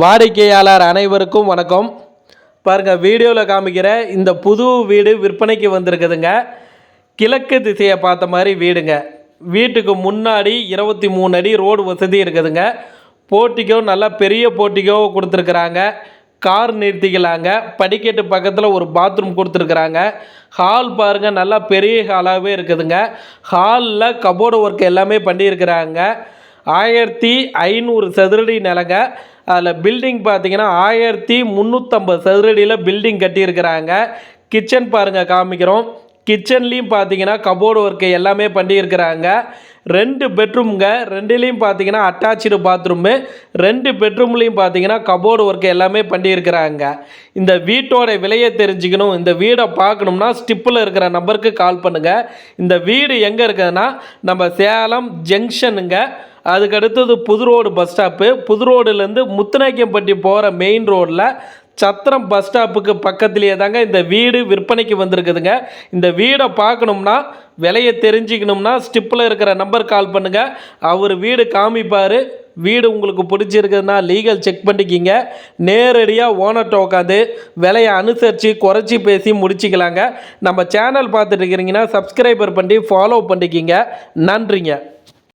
வாடிக்கையாளர் அனைவருக்கும் வணக்கம். பாருங்கள் வீடியோவில் காமிக்கிற இந்த புது வீடு விற்பனைக்கு வந்திருக்குதுங்க. கிழக்கு திசையை பார்த்த மாதிரி வீடுங்க. வீட்டுக்கு முன்னாடி இருபத்தி மூணு அடி ரோடு வசதி இருக்குதுங்க. போட்டிக்கோ நல்லா பெரிய போட்டிக்கோ கொடுத்துருக்குறாங்க. கார் நிறுத்திக்கலாங்க. படிக்கட்டு பக்கத்தில் ஒரு பாத்ரூம் கொடுத்துருக்குறாங்க. ஹால் பாருங்கள் நல்லா பெரிய ஹாலாகவே இருக்குதுங்க. ஹாலில் கபோர்டு ஒர்க் எல்லாமே பண்ணியிருக்கிறாங்க. ஆயிரத்தி ஐநூறு சதுரடி நிலங்க. அதில் பில்டிங் பார்த்தீங்கன்னா ஆயிரத்தி முந்நூற்றம்பது சதுரடியில் பில்டிங் கட்டியிருக்கிறாங்க. கிச்சன் பாருங்கள் காமிக்கிறோம். கிச்சன்லேயும் பார்த்தீங்கன்னா கபோர்டு ஒர்க்கு எல்லாமே பண்ணியிருக்கிறாங்க. ரெண்டு பெட்ரூம்ங்க ரெண்டுலேயும் பார்த்தீங்கன்னா அட்டாச்சு பாத்ரூமு ரெண்டு பெட்ரூம்லேயும் பார்த்தீங்கன்னா கபோர்டு ஒர்க்கு எல்லாமே பண்ணியிருக்கிறாங்க. இந்த வீட்டோட விலையை தெரிஞ்சுக்கணும். இந்த வீடை பார்க்கணும்னா ஸ்டிப்பில் இருக்கிற நம்பருக்கு கால் பண்ணுங்கள் இந்த வீடு எங்கே இருக்குதுன்னா நம்ம சேலம் ஜங்ஷனுங்க அதுக்கு அடுத்தது புது ரோடு பஸ் ஸ்டாப்பு புது ரோடுலேருந்து முத்துநாயக்கம்பட்டி போகிற மெயின் ரோட்டில் சத்திரம் பஸ் ஸ்டாப்புக்கு பக்கத்துலேயே தாங்க இந்த வீடு விற்பனைக்கு வந்திருக்குதுங்க. இந்த வீடை பார்க்கணும்னா விலையை தெரிஞ்சுக்கணும்னா ஸ்டிப்பில் இருக்கிற நம்பர் கால் பண்ணுங்கள் அவர் வீடு காமிப்பார். வீடு உங்களுக்கு பிடிச்சிருக்குதுன்னா லீகல் செக் பண்ணிக்கிங்க. நேரடியாக ஓனர்கிட்ட உட்காந்து விலையை அனுசரித்து குறைச்சி பேசி முடிச்சிக்கலாங்க. நம்ம சேனல் பார்த்துட்டு இருக்கிறீங்கன்னா சப்ஸ்கிரைபர் பண்ணி ஃபாலோ பண்ணிக்கிங்க. நன்றிங்க.